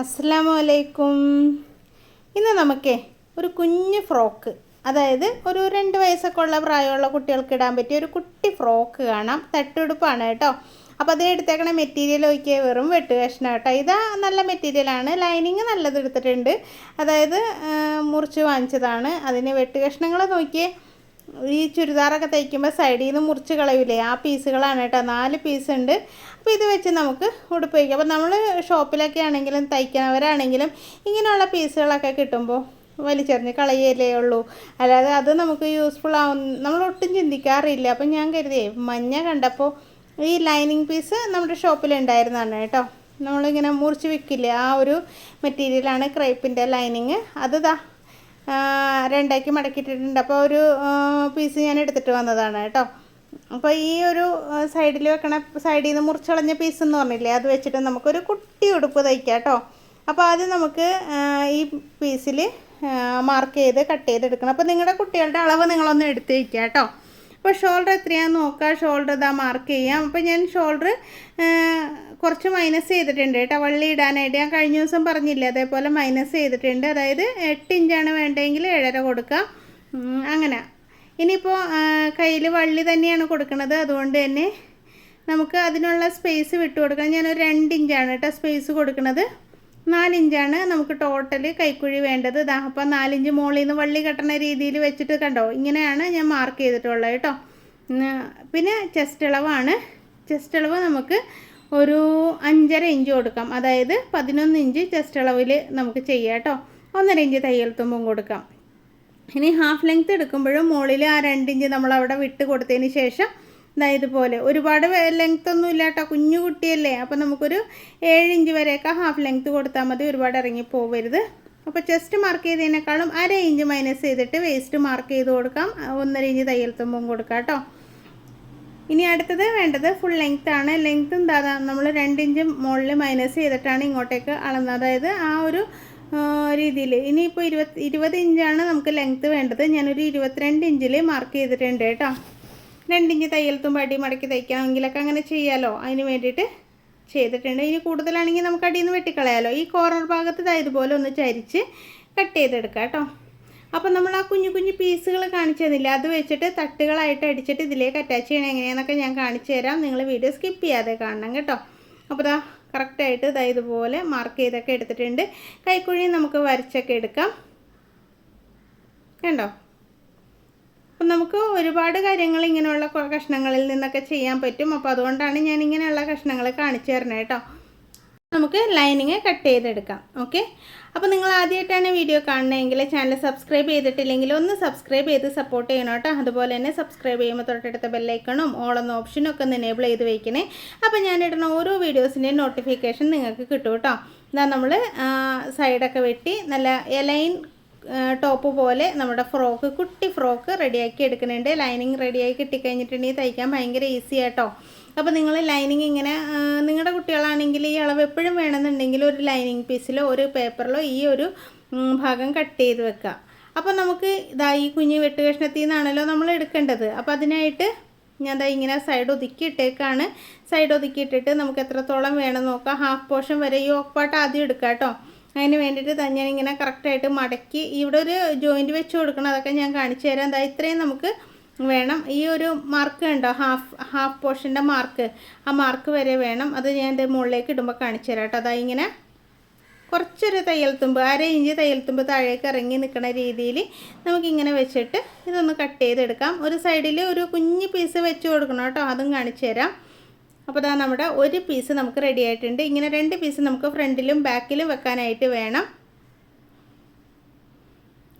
അസ്സാം വലൈക്കും ഇന്ന് നമുക്കേ ഒരു കുഞ്ഞ് ഫ്രോക്ക് അതായത് ഒരു രണ്ട് വയസ്സൊക്കെ ഉള്ള പ്രായമുള്ള കുട്ടികൾക്ക് ഇടാൻ പറ്റിയ ഒരു കുട്ടി ഫ്രോക്ക് കാണാം. തട്ടുടുപ്പാണ് കേട്ടോ. അപ്പോൾ അതിന് എടുത്തേക്കണ മെറ്റീരിയൽ നോക്കിയാൽ വെറും വെട്ട് കഷ്ണം കേട്ടോ. ഇതാ നല്ല മെറ്റീരിയലാണ് ലൈനിങ് നല്ലത് എടുത്തിട്ടുണ്ട്. അതായത് മുറിച്ച് വാങ്ങിച്ചതാണ്. അതിന് വെട്ട് കഷ്ണങ്ങൾ നോക്കിയേ. ഈ ചുരിദാറൊക്കെ തയ്ക്കുമ്പോൾ സൈഡിൽ നിന്ന് മുറിച്ച് കളയൂലേ? ആ പീസുകളാണ് കേട്ടോ. നാല് പീസ് ഉണ്ട്. അപ്പോൾ ഇത് വെച്ച് നമുക്ക് ഉടുപ്പ് വയ്ക്കാം അപ്പോൾ നമ്മൾ ഷോപ്പിലൊക്കെ ആണെങ്കിലും തയ്ക്കുന്നവരാണെങ്കിലും ഇങ്ങനെയുള്ള പീസുകളൊക്കെ കിട്ടുമ്പോൾ വലിച്ചെറിഞ്ഞ് കളയല്ലേ ഉള്ളൂ. അല്ലാതെ അത് നമുക്ക് യൂസ്ഫുൾ ആവും. നമ്മൾ ഒട്ടും ചിന്തിക്കാറില്ല. അപ്പം ഞാൻ കരുതിയേ മഞ്ഞ കണ്ടപ്പോൾ ഈ ലൈനിങ് പീസ് നമ്മുടെ ഷോപ്പിൽ ഉണ്ടായിരുന്നതാണ് കേട്ടോ. നമ്മളിങ്ങനെ മുറിച്ച് വിൽക്കില്ലേ ആ ഒരു മെറ്റീരിയലാണ് ക്രൈപ്പിന്റെ ലൈനിങ് അത് രണ്ടാക്കി മടക്കിയിട്ടിട്ടുണ്ട്. അപ്പോൾ ഒരു പീസ് ഞാൻ എടുത്തിട്ട് വന്നതാണ് കേട്ടോ. അപ്പോൾ ഈ ഒരു സൈഡിൽ വെക്കണ സൈഡിൽ നിന്ന് മുറിച്ചളഞ്ഞ പീസ് എന്ന് പറഞ്ഞില്ലേ അത് വെച്ചിട്ട് നമുക്കൊരു കുട്ടി ഉടുപ്പ് തയ്ക്കാം കേട്ടോ. അപ്പോൾ ആദ്യം നമുക്ക് ഈ പീസിൽ മാർക്ക് ചെയ്ത് കട്ട് ചെയ്തെടുക്കണം അപ്പോൾ നിങ്ങളുടെ കുട്ടികളുടെ അളവ് നിങ്ങളൊന്ന് എടുത്ത് വയ്ക്കുക കേട്ടോ. അപ്പോൾ ഷോൾഡർ എത്രയാണെന്ന് നോക്കുക. ഷോൾഡർ ഇതാ മാർക്ക് ചെയ്യാം. അപ്പോൾ ഞാൻ ഷോൾഡർ കുറച്ച് മൈനസ് ചെയ്തിട്ടുണ്ട് കേട്ടോ. വള്ളി ഇടാനായിട്ട് ഞാൻ കഴിഞ്ഞ ദിവസം പറഞ്ഞില്ലേ അതേപോലെ മൈനസ് ചെയ്തിട്ടുണ്ട്. അതായത് എട്ട് ഇഞ്ചാണ് വേണ്ടതെങ്കിൽ ഏഴര കൊടുക്കാം. അങ്ങനെ. ഇനിയിപ്പോൾ കയ്യിൽ വള്ളി തന്നെയാണ് കൊടുക്കുന്നത് അതുകൊണ്ട് തന്നെ നമുക്ക് അതിനുള്ള സ്പേസ് വിട്ടു കൊടുക്കണം. ഞാനൊരു രണ്ട് ഇഞ്ചാണ് കേട്ടോ സ്പേസ് കൊടുക്കുന്നത് നാലിഞ്ചാണ് നമുക്ക് ടോട്ടൽ കൈക്കുഴി വേണ്ടത്. ഇതാ അപ്പം നാലിഞ്ച് മുകളിൽ നിന്ന് വള്ളി കെട്ടണ രീതിയിൽ വെച്ചിട്ട് കണ്ടോ? ഇങ്ങനെയാണ് ഞാൻ മാർക്ക് ചെയ്തിട്ടുള്ളത് കേട്ടോ. പിന്നെ ചെസ്റ്റ് ഇളവാണ് ചെസ്റ്റ് ഇളവ് നമുക്ക് ഒരു അഞ്ചര ഇഞ്ച് കൊടുക്കാം. അതായത് പതിനൊന്ന് ഇഞ്ച് ചെസ്റ്റ് അളവിൽ നമുക്ക് ചെയ്യാം കേട്ടോ. ഒന്നര ഇഞ്ച് തയ്യൽ തുമ്പും കൊടുക്കാം. ഇനി ഹാഫ് ലെങ്ത് എടുക്കുമ്പോഴും മുകളിൽ ആ രണ്ട് ഇഞ്ച് നമ്മൾ അവിടെ വിട്ട് കൊടുത്തതിന് ശേഷം ഇതാ ഇതുപോലെ. ഒരുപാട് ലെങ്ത് ഒന്നും ഇല്ല കേട്ടോ. കുഞ്ഞു കുട്ടിയല്ലേ. അപ്പോൾ നമുക്കൊരു ഏഴ് ഇഞ്ച് വരെയൊക്കെ ഹാഫ് ലെങ്ത് കൊടുത്താൽ മതി. ഒരുപാട് ഇറങ്ങി പോവരുത്. അപ്പോൾ ചെസ്റ്റ് മാർക്ക് ചെയ്തതിനേക്കാളും അര ഇഞ്ച് മൈനസ് ചെയ്തിട്ട് വേസ്റ്റ് മാർക്ക് ചെയ്ത് കൊടുക്കാം. ഒന്നര ഇഞ്ച് തയ്യൽ തുമ്പും കൊടുക്കാം കേട്ടോ. ഇനി അടുത്തത് വേണ്ടത് ഫുൾ ലെങ്ത് ആണ്. ലെങ്ത്തും ദാദാ നമ്മൾ രണ്ട് ഇഞ്ച് മുകളിൽ മൈനസ് ചെയ്തിട്ടാണ് ഇങ്ങോട്ടേക്ക് അളന്നത് അതായത് ആ ഒരു രീതിയിൽ ഇനിയിപ്പോൾ ഇരുപത് ഇരുപത് ഇഞ്ചാണ് നമുക്ക് ലെങ്ത്ത് വേണ്ടത്. ഞാനൊരു ഇരുപത്തിരണ്ട് ഇഞ്ചിൽ മാർക്ക് ചെയ്തിട്ടുണ്ട് കേട്ടോ. രണ്ട് ഇഞ്ച് തയ്യൽ തുമ്പ് അടി മടക്കി തയ്ക്കാമെങ്കിലൊക്കെ അങ്ങനെ ചെയ്യാമല്ലോ അതിന് വേണ്ടിയിട്ട് ചെയ്തിട്ടുണ്ട്. ഇനി കൂടുതലാണെങ്കിൽ നമുക്ക് അടിയിൽ നിന്ന് വെട്ടിക്കളയാലോ. ഈ കോർണർ ഭാഗത്ത് ഇതുപോലെ ഒന്ന് ചരിച്ച് കട്ട് ചെയ്തെടുക്കാം കേട്ടോ. അപ്പോൾ നമ്മൾ ആ കുഞ്ഞു കുഞ്ഞു പീസുകൾ കാണിച്ചു തന്നില്ല? അത് വെച്ചിട്ട് തട്ടുകളായിട്ട് അടിച്ചിട്ട് ഇതിലേക്ക് അറ്റാച്ച് ചെയ്യണം. എങ്ങനെയാണെന്നൊക്കെ ഞാൻ കാണിച്ചു തരാം. നിങ്ങൾ വീഡിയോ സ്കിപ്പ് ചെയ്യാതെ കാണണം കേട്ടോ. അപ്പോൾ ദാ കറക്റ്റായിട്ട് ഇതാ ഇതുപോലെ മാർക്ക് ചെയ്തൊക്കെ എടുത്തിട്ടുണ്ട്. കൈക്കുഴി നമുക്ക് വരച്ചൊക്കെ എടുക്കാം. കണ്ടോ? അപ്പം നമുക്ക് ഒരുപാട് കാര്യങ്ങൾ ഇങ്ങനെയുള്ള കഷ്ണങ്ങളിൽ നിന്നൊക്കെ ചെയ്യാൻ പറ്റും. അപ്പോൾ അതുകൊണ്ടാണ് ഞാൻ ഇങ്ങനെയുള്ള കഷ്ണങ്ങൾ കാണിച്ചു തരണേ കേട്ടോ. നമുക്ക് ലൈനിങ് കട്ട് ചെയ്തെടുക്കാം. ഓക്കെ അപ്പോൾ നിങ്ങൾ ആദ്യമായിട്ടാണ് വീഡിയോ കാണണമെങ്കിൽ ചാനൽ സബ്സ്ക്രൈബ് ചെയ്തിട്ടില്ലെങ്കിൽ ഒന്ന് സബ്സ്ക്രൈബ് ചെയ്ത് സപ്പോർട്ട് ചെയ്യണം കേട്ടോ. അതുപോലെ തന്നെ സബ്സ്ക്രൈബ് ചെയ്യുമ്പോൾ തൊട്ടടുത്ത ബെല്ലൈക്കണും ഓളെന്ന ഓപ്ഷനും ഒക്കെ ഒന്ന് എനേബിൾ ചെയ്ത് വയ്ക്കണേ അപ്പോൾ ഞാനിടുന്ന ഓരോ വീഡിയോസിന്റെയും നോട്ടിഫിക്കേഷൻ നിങ്ങൾക്ക് കിട്ടും കേട്ടോ. ഇതാ നമ്മൾ സൈഡൊക്കെ വെട്ടി നല്ല എലൈൻ ടോപ്പ് പോലെ നമ്മുടെ ഫ്രോക്ക് കുട്ടി ഫ്രോക്ക് റെഡിയാക്കി എടുക്കുന്നുണ്ട് ലൈനിങ് റെഡിയായി കിട്ടിക്കഴിഞ്ഞിട്ടുണ്ടെങ്കിൽ തയ്ക്കാൻ ഭയങ്കര ഈസി ആട്ടോ അപ്പോൾ നിങ്ങൾ ലൈനിങ് ഇങ്ങനെ നിങ്ങളുടെ കുട്ടികളാണെങ്കിൽ ഈ അളവ് എപ്പോഴും വേണമെന്നുണ്ടെങ്കിൽ ഒരു ലൈനിങ് പീസിലോ ഒരു പേപ്പറിലോ ഈ ഒരു ഭാഗം കട്ട് ചെയ്ത് വെക്കുക അപ്പോൾ നമുക്ക് ഇതാ ഈ കുഞ്ഞ് വെട്ട് കഷ്ണത്തിൽ നിന്നാണല്ലോ നമ്മൾ എടുക്കേണ്ടത്. അപ്പോൾ അതിനായിട്ട് ഞാൻ ദാ ഇങ്ങനെ സൈഡ് ഒതുക്കിയിട്ടേക്കാണ് സൈഡ് ഒതുക്കിയിട്ടിട്ട് നമുക്ക് എത്രത്തോളം വേണം നോക്കാം. ഹാഫ് പോർഷൻ വരെ ഈ ഓക്പാട്ട് ആദ്യം എടുക്കാം കേട്ടോ അതിന് വേണ്ടിയിട്ട് തന്നെ ഞാനിങ്ങനെ കറക്റ്റായിട്ട് മടക്കി ഇവിടെ ഒരു ജോയിന്റ് വെച്ച് കൊടുക്കണം. അതൊക്കെ ഞാൻ കാണിച്ചു തരാം. എന്താ ഇത്രയും നമുക്ക് വേണം. ഈ ഒരു മാർക്ക് ഉണ്ടോ ഹാഫ് ഹാഫ് പോർഷന്റെ മാർക്ക് ആ മാർക്ക് വരെ വേണം. അത് ഞാൻ എന്റെ മുകളിലേക്ക് ഇടുമ്പോൾ കാണിച്ചു തരാം കേട്ടോ. അതാ ഇങ്ങനെ കുറച്ചൊരു തയ്യൽ തുമ്പ് അര ഇഞ്ച് തയ്യൽ തുമ്പ് താഴേക്ക് ഇറങ്ങി നിൽക്കുന്ന രീതിയിൽ നമുക്കിങ്ങനെ വെച്ചിട്ട് ഇതൊന്ന് കട്ട് ചെയ്തെടുക്കാം. ഒരു സൈഡിൽ ഒരു കുഞ്ഞ് പീസ് വെച്ച് കൊടുക്കണം കേട്ടോ. അതും കാണിച്ചു തരാം. അപ്പോൾ ഇതാ നമ്മുടെ ഒരു പീസ് നമുക്ക് റെഡി ആയിട്ടുണ്ട്. ഇങ്ങനെ രണ്ട് പീസ് നമുക്ക് ഫ്രണ്ടിലും ബാക്കിലും വെക്കാനായിട്ട് വേണം.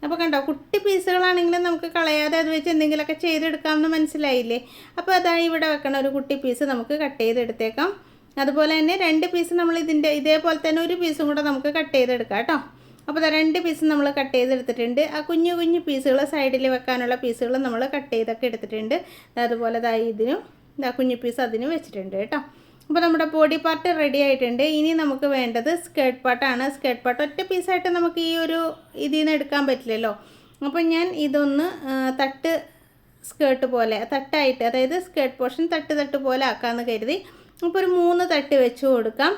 അപ്പോൾ കണ്ടോ കുട്ടി പീസുകളാണെങ്കിലും നമുക്ക് കളയാതെ അത് വെച്ച് എന്തെങ്കിലുമൊക്കെ ചെയ്തെടുക്കാമെന്ന് മനസ്സിലായില്ലേ? അപ്പോൾ അതാ ഇവിടെ വെക്കണ ഒരു കുട്ടി പീസ് നമുക്ക് കട്ട് ചെയ്തെടുത്തേക്കാം. അതുപോലെ തന്നെ രണ്ട് പീസ് നമ്മൾ ഇതിന്റെ ഇതേപോലെ തന്നെ ഒരു പീസും കൂടെ നമുക്ക് കട്ട് ചെയ്തെടുക്കാം കേട്ടോ. അപ്പോൾ രണ്ട് പീസ് നമ്മൾ കട്ട് ചെയ്തെടുത്തിട്ടുണ്ട്. ആ കുഞ്ഞു കുഞ്ഞു പീസുകൾ സൈഡിൽ വെക്കാനുള്ള പീസുകൾ നമ്മൾ കട്ട് ചെയ്തൊക്കെ എടുത്തിട്ടുണ്ട്. അതുപോലെ ഇതിനും ഇതാ കുഞ്ഞു പീസ് അതിനും വെച്ചിട്ടുണ്ട് കേട്ടോ. അപ്പോൾ നമ്മുടെ ബോഡി പാർട്ട് റെഡി ആയിട്ടുണ്ട്. ഇനി നമുക്ക് വേണ്ടത് സ്കേർട്ട് പാർട്ടാണ് സ്കേർട്ട് പാർട്ട് ഒറ്റ പീസായിട്ട് നമുക്ക് ഈ ഒരു ഇതിൽ നിന്ന് എടുക്കാൻ പറ്റില്ലല്ലോ. അപ്പോൾ ഞാൻ ഇതൊന്ന് തട്ട് സ്കേർട്ട് പോലെ തട്ടായിട്ട് അതായത് സ്കേർട്ട് പോർഷൻ തട്ട് തട്ട് പോലെ ആക്കാമെന്ന് കരുതി. അപ്പോൾ ഒരു മൂന്ന് തട്ട് വെച്ച് കൊടുക്കാം.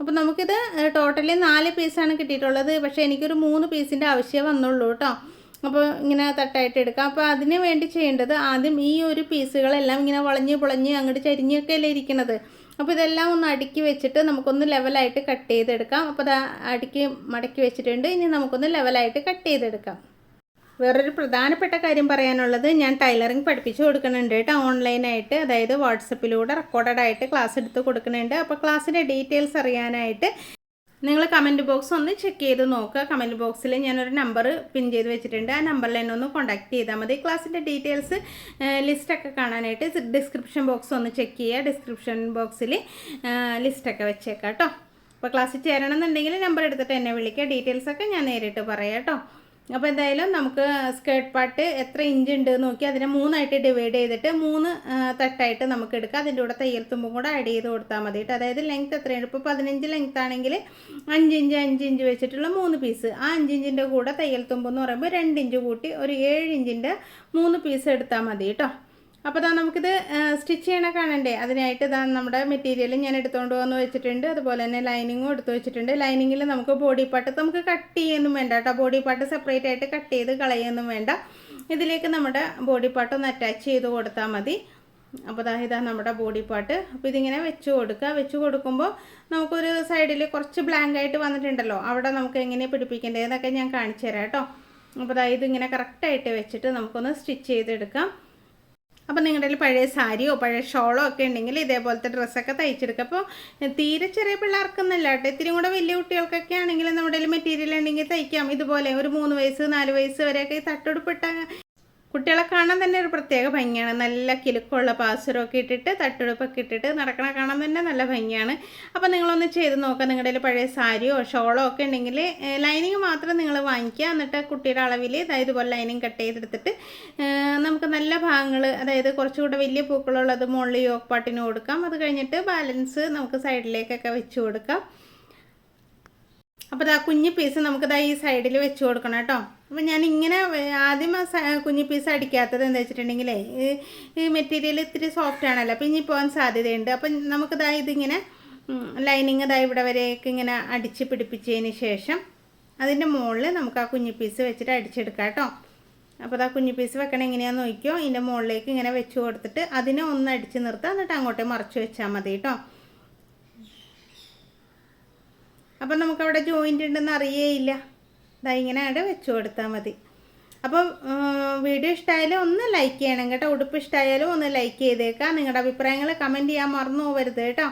അപ്പോൾ നമുക്കിത് ടോട്ടലി നാല് പീസാണ് കിട്ടിയിട്ടുള്ളത്. പക്ഷേ എനിക്കൊരു മൂന്ന് പീസിന്റെ ആവശ്യമേ വന്നുള്ളൂ കേട്ടോ. അപ്പോൾ ഇങ്ങനെ തട്ടായിട്ട് എടുക്കാം. അപ്പോൾ അതിന് വേണ്ടി ചെയ്യേണ്ടത് ആദ്യം ഈ ഒരു പീസുകളെല്ലാം ഇങ്ങനെ വളഞ്ഞ് പൊളഞ്ഞ് അങ്ങോട്ട് ചരിഞ്ഞൊക്കെ അല്ലേ ഇരിക്കുന്നത് അപ്പോൾ ഇതെല്ലാം ഒന്ന് അടുക്കി വെച്ചിട്ട് നമുക്കൊന്ന് ലെവലായിട്ട് കട്ട് ചെയ്തെടുക്കാം. അപ്പോൾ അത് അടുക്കി മടക്കി വെച്ചിട്ടുണ്ട്. ഇനി നമുക്കൊന്ന് ലെവലായിട്ട് കട്ട് ചെയ്തെടുക്കാം. വേറൊരു പ്രധാനപ്പെട്ട കാര്യം പറയാനുള്ളത് ഞാൻ ടൈലറിങ് പഠിപ്പിച്ചു കൊടുക്കുന്നുണ്ട് കേട്ടോ ഓൺലൈനായിട്ട് അതായത് വാട്സപ്പിലൂടെ റെക്കോർഡഡ് ആയിട്ട് ക്ലാസ് എടുത്ത് കൊടുക്കുന്നുണ്ട്. അപ്പോൾ ക്ലാസ്സിന്റെ ഡീറ്റെയിൽസ് അറിയാനായിട്ട് നിങ്ങൾ കമന്റ് ബോക്സ് ഒന്ന് ചെക്ക് ചെയ്ത് നോക്കുക. കമന്റ് ബോക്സിൽ ഞാനൊരു നമ്പർ പിൻ ചെയ്ത് വെച്ചിട്ടുണ്ട്. ആ നമ്പറിൽ എന്നെ ഒന്ന് കോൺടാക്ട് ചെയ്താൽ മതി. ക്ലാസ്സിന്റെ ഡീറ്റെയിൽസ് ലിസ്റ്റൊക്കെ കാണാനായിട്ട് ഡിസ്ക്രിപ്ഷൻ ബോക്സ് ഒന്ന് ചെക്ക് ചെയ്യുക. ഡിസ്ക്രിപ്ഷൻ ബോക്സിൽ ലിസ്റ്റൊക്കെ വെച്ചേക്കാം കേട്ടോ അപ്പോൾ ക്ലാസ്സിൽ ചേരണമെന്നുണ്ടെങ്കിൽ നമ്പർ എടുത്തിട്ട് എന്നെ വിളിക്കുക. ഡീറ്റെയിൽസൊക്കെ ഞാൻ നേരിട്ട് പറയാം കേട്ടോ അപ്പോൾ എന്തായാലും നമുക്ക് സ്കേർട്ട് പാട്ട് എത്ര ഇഞ്ച് ഉണ്ട് എന്ന് നോക്കി അതിനെ മൂന്നായിട്ട് ഡിവൈഡ് ചെയ്തിട്ട് മൂന്ന് തട്ടായിട്ട് നമുക്ക് എടുക്കാം. അതിന്റെ കൂടെ തയ്യൽ തുമ്പും കൂടെ ആഡ് ചെയ്ത് കൊടുത്താൽ മതി കേട്ടോ. അതായത് ലെങ്ത് എത്രയാണ്? ഇപ്പോൾ പതിനഞ്ച് ലെങ്ത് ആണെങ്കിൽ അഞ്ച് ഇഞ്ച് അഞ്ച് ഇഞ്ച് വെച്ചിട്ടുള്ള മൂന്ന് പീസ് ആ അഞ്ച് ഇഞ്ചിന്റെ കൂടെ തയ്യൽ തുമ്പ് എന്ന് പറയുമ്പോൾ രണ്ട് ഇഞ്ച് കൂട്ടി ഒരു ഏഴ് ഇഞ്ചിന്റെ മൂന്ന് പീസ് എടുത്താൽ മതി കേട്ടോ. അപ്പോൾ ഇതാ നമുക്കിത് സ്റ്റിച്ച് ചെയ്യണ കാണണ്ടേ? അതിനായിട്ട് ഇതാ നമ്മുടെ മെറ്റീരിയൽ ഞാൻ എടുത്തുകൊണ്ട് വന്ന് വെച്ചിട്ടുണ്ട്. അതുപോലെ തന്നെ ലൈനിങ്ങും എടുത്തു വെച്ചിട്ടുണ്ട്. ലൈനിങ്ങിൽ നമുക്ക് ബോഡി പാർട്ട് നമുക്ക് കട്ട് ചെയ്യൊന്നും വേണ്ട കേട്ടോ. ബോഡി പാർട്ട് സെപ്പറേറ്റ് ആയിട്ട് കട്ട് ചെയ്ത് കളയൊന്നും വേണ്ട. ഇതിലേക്ക് നമ്മുടെ ബോഡി പാർട്ട് ഒന്ന് അറ്റാച്ച് ചെയ്ത് കൊടുത്താൽ മതി. അപ്പോൾ ദാ ഇതാ നമ്മുടെ ബോഡി പാർട്ട് അപ്പോൾ ഇതിങ്ങനെ വെച്ച് കൊടുക്കുക. വെച്ച് കൊടുക്കുമ്പോൾ നമുക്കൊരു സൈഡിൽ കുറച്ച് ബ്ലാങ്ക് ആയിട്ട് വന്നിട്ടുണ്ടല്ലോ. അവിടെ നമുക്ക് എങ്ങനെ പിടിപ്പിക്കേണ്ടതെന്നൊക്കെ ഞാൻ കാണിച്ചു തരാം കേട്ടോ. അപ്പോൾ ദാ ഇതിങ്ങനെ കറക്റ്റായിട്ട് വെച്ചിട്ട് നമുക്കൊന്ന് സ്റ്റിച്ച് ചെയ്തെടുക്കാം. അപ്പം നിങ്ങളുടെ കയ്യിൽ പഴയ സാരിയോ പഴയ ഷോളോ ഒക്കെ ഉണ്ടെങ്കിൽ ഇതേപോലത്തെ ഡ്രസ്സൊക്കെ തയ്ച്ചെടുക്കുക അപ്പോൾ തീരെ ചെറിയ പിള്ളേർക്കൊന്നല്ല കേട്ടോ. ഇത്തിരി കൂടെ വലിയ കുട്ടികൾക്കൊക്കെ ആണെങ്കിൽ നമ്മുടെ മെറ്റീരിയൽ ഉണ്ടെങ്കിൽ തയ്ക്കാം. ഇതുപോലെ ഒരു മൂന്ന് വയസ്സ് നാല് വയസ്സ് വരെയൊക്കെ ഈ തട്ടുടുപ്പിട്ട കുട്ടികളെ കാണാൻ തന്നെ ഒരു പ്രത്യേക ഭംഗിയാണ്. നല്ല കിലുക്കമുള്ള പാസുരമൊക്കെ ഇട്ടിട്ട് തട്ടുടുപ്പൊക്കെ ഇട്ടിട്ട് നടക്കണ കാണാൻ തന്നെ നല്ല ഭംഗിയാണ്. അപ്പോൾ നിങ്ങളൊന്ന് ചെയ്ത് നോക്കുക നിങ്ങളുടെ പഴയ സാരിയോ ഷോളോ ഒക്കെ ഉണ്ടെങ്കിൽ ലൈനിങ് മാത്രം നിങ്ങൾ വാങ്ങിക്കുക. എന്നിട്ട് കുട്ടിയുടെ അളവിൽ അതായത് ഇതുപോലെ ലൈനിങ് കട്ട് ചെയ്തെടുത്തിട്ട് നമുക്ക് നല്ല ഭാഗങ്ങൾ അതായത് കുറച്ചുകൂടെ വലിയ പൂക്കളുള്ളത് മുകളിൽ യോക്ക് പാട്ടിന് കൊടുക്കാം. അത് കഴിഞ്ഞിട്ട് ബാലൻസ് നമുക്ക് സൈഡിലേക്കൊക്കെ വെച്ച് കൊടുക്കാം. അപ്പോൾ ആ കുഞ്ഞു പീസ് നമുക്കിതാ ഈ സൈഡിൽ വെച്ച് കൊടുക്കണം കേട്ടോ. അപ്പോൾ ഞാൻ ഇങ്ങനെ ആദ്യം കുഞ്ഞു പീസ് അടിക്കാത്തത് എന്താ വെച്ചിട്ടുണ്ടെങ്കിലേ ഈ ഈ മെറ്റീരിയൽ ഇത്തിരി സോഫ്റ്റ് ആണല്ലോ. അപ്പോൾ ഇനി പോകാൻ സാധ്യതയുണ്ട്. അപ്പം നമുക്കിതാ ഇതിങ്ങനെ ലൈനിങ് ഇതാ ഇവിടെ വരെയൊക്കെ ഇങ്ങനെ അടിച്ച് പിടിപ്പിച്ചതിന് ശേഷം അതിന്റെ മുകളിൽ നമുക്ക് ആ കുഞ്ഞു പീസ് വെച്ചിട്ട് അടിച്ചെടുക്കാം കേട്ടോ. അപ്പോൾ ആ കുഞ്ഞു പീസ് വെക്കണം എങ്ങനെയാണെന്ന് നോക്കിയോ ഇതിന്റെ മുകളിലേക്ക് ഇങ്ങനെ വെച്ച് കൊടുത്തിട്ട് അതിനെ ഒന്ന് അടിച്ച് നിർത്തുക എന്നിട്ട് അങ്ങോട്ടേ മറച്ച് വെച്ചാൽ മതി കേട്ടോ. അപ്പം നമുക്കവിടെ ജോയിന്റ് ഉണ്ടെന്ന് അറിയേയില്ല. ഇതാ ഇങ്ങനെ അവിടെ വെച്ചു കൊടുത്താൽ മതി. അപ്പോൾ വീഡിയോ ഇഷ്ടമായാലും ഒന്ന് ലൈക്ക് ചെയ്യണം കേട്ടോ. ഉടുപ്പ് ഇഷ്ടമായാലും ഒന്ന് ലൈക്ക് ചെയ്തേക്കാം. നിങ്ങളുടെ അഭിപ്രായങ്ങൾ കമന്റ് ചെയ്യാൻ മറന്നു പോകരുത് കേട്ടോ.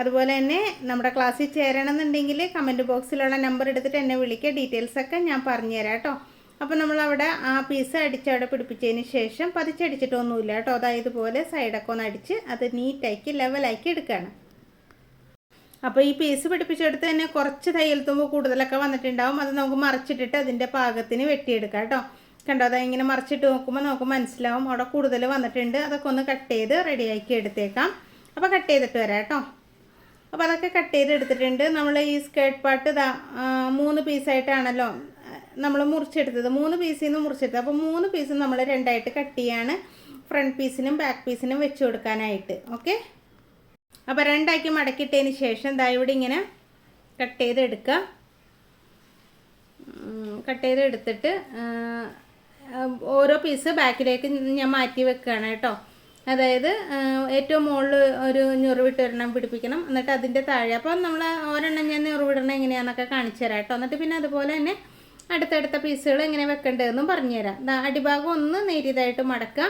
അതുപോലെ തന്നെ നമ്മുടെ ക്ലാസ്സിൽ ചേരണം എന്നുണ്ടെങ്കിൽ കമന്റ് ബോക്സിലുള്ള നമ്പർ എടുത്തിട്ട് എന്നെ വിളിക്കുക ഡീറ്റെയിൽസൊക്കെ ഞാൻ പറഞ്ഞുതരാം കേട്ടോ. അപ്പോൾ നമ്മളവിടെ ആ പീസ് അടിച്ചവിടെ പിടിപ്പിച്ചതിന് ശേഷം പതിച്ചടിച്ചിട്ടൊന്നുമില്ല കേട്ടോ. അതായത് പോലെ സൈഡൊക്കെ ഒന്ന് അടിച്ച് അത് നീറ്റാക്കി ലെവലാക്കി എടുക്കുകയാണ് അപ്പോൾ ഈ പീസ് പിടിപ്പിച്ചെടുത്ത് തന്നെ കുറച്ച് തയ്യൽ തുമ്പ് കൂടുതലൊക്കെ വന്നിട്ടുണ്ടാവും. അത് നമുക്ക് മറിച്ചിട്ടിട്ട് അതിന്റെ പാകത്തിന് വെട്ടിയെടുക്കാം കേട്ടോ. കണ്ടോ അതാ ഇങ്ങനെ മറിച്ചിട്ട് നോക്കുമ്പോൾ നമുക്ക് മനസ്സിലാവും അവിടെ കൂടുതൽ വന്നിട്ടുണ്ട്. അതൊക്കെ ഒന്ന് കട്ട് ചെയ്ത് റെഡിയാക്കി എടുത്തേക്കാം. അപ്പോൾ കട്ട് ചെയ്തിട്ട് വരാം കേട്ടോ. അപ്പോൾ അതൊക്കെ കട്ട് ചെയ്ത് എടുത്തിട്ടുണ്ട്. നമ്മൾ ഈ സ്കേർട്ട് പാട്ട് ഇതാ മൂന്ന് പീസായിട്ടാണല്ലോ നമ്മൾ മുറിച്ചെടുത്തത്. മൂന്ന് പീസിൽ നിന്ന് മുറിച്ചെടുത്തത്. അപ്പോൾ മൂന്ന് പീസും നമ്മൾ രണ്ടായിട്ട് കട്ട് ചെയ്യാണ്. ഫ്രണ്ട് പീസിനും ബാക്ക് പീസിനും വെച്ച് കൊടുക്കാനായിട്ട്. ഓക്കെ അപ്പോൾ രണ്ടാക്കി മടക്കിയിട്ടതിന് ശേഷം ദാ ഇവിടെ ഇങ്ങനെ കട്ട് ചെയ്തെടുക്കുക കട്ട് ചെയ്ത് എടുത്തിട്ട് ആ, ആ, ഓരോ പീസ് ബാക്കിലേക്ക് ഞാൻ മാറ്റി വെക്കുകയാണ് കേട്ടോ. അതായത് ഏറ്റവും മുകളിൽ ഒരു ഞുറിവിട്ട് ഒരെണ്ണം പിടിപ്പിക്കണം. എന്നിട്ട് അതിന്റെ താഴെ അപ്പോൾ നമ്മൾ ഒരെണ്ണം ഞാൻ ഞുറിവിടണം എങ്ങനെയാണെന്നൊക്കെ കാണിച്ചു തരാം കേട്ടോ. എന്നിട്ട് പിന്നെ അതുപോലെ തന്നെ അടുത്തടുത്ത പീസുകൾ എങ്ങനെ വെക്കേണ്ടതെന്നും പറഞ്ഞുതരാം. അടിഭാഗം ഒന്ന് നേരിയതായിട്ട് മടക്കുക